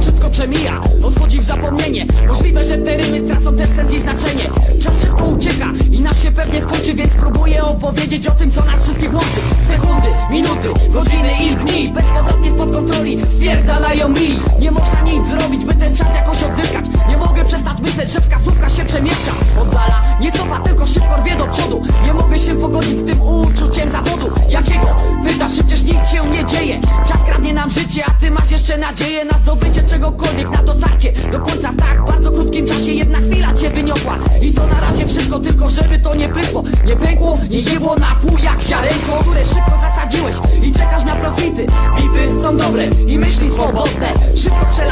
Wszystko przemija, odchodzi w zapomnienie. Możliwe, że te rymy stracą też sens i znaczenie. Czas szybko ucieka i nas się pewnie skończy Więc próbuję opowiedzieć o tym, co nas wszystkich łączy. Sekundy, minuty, godziny i dni. Bezpowrotnie spod kontroli spierdalają mi. Nie można nic zrobić, by ten czas jakoś odzyskać Nie mogę przestać myśleć, że wskazówka przodu Nie mogę się pogodzić z tym uczuciem zawodu. Jakiego? Pytasz, przecież nic się nie dzieje. Czas kradnie nam życie, a ty masz jeszcze nadzieję Na zdobycie czegokolwiek, na dotarcie do końca w tak bardzo krótkim czasie Jedna chwila cię wyniosła. I to na razie wszystko, tylko żeby to nie pykło Nie pękło, nie jebło na pół jak ziarenko Które szybko zasadziłeś. I czekasz na profity. Bity są dobre i myśli swobodne. Szybko przelatują,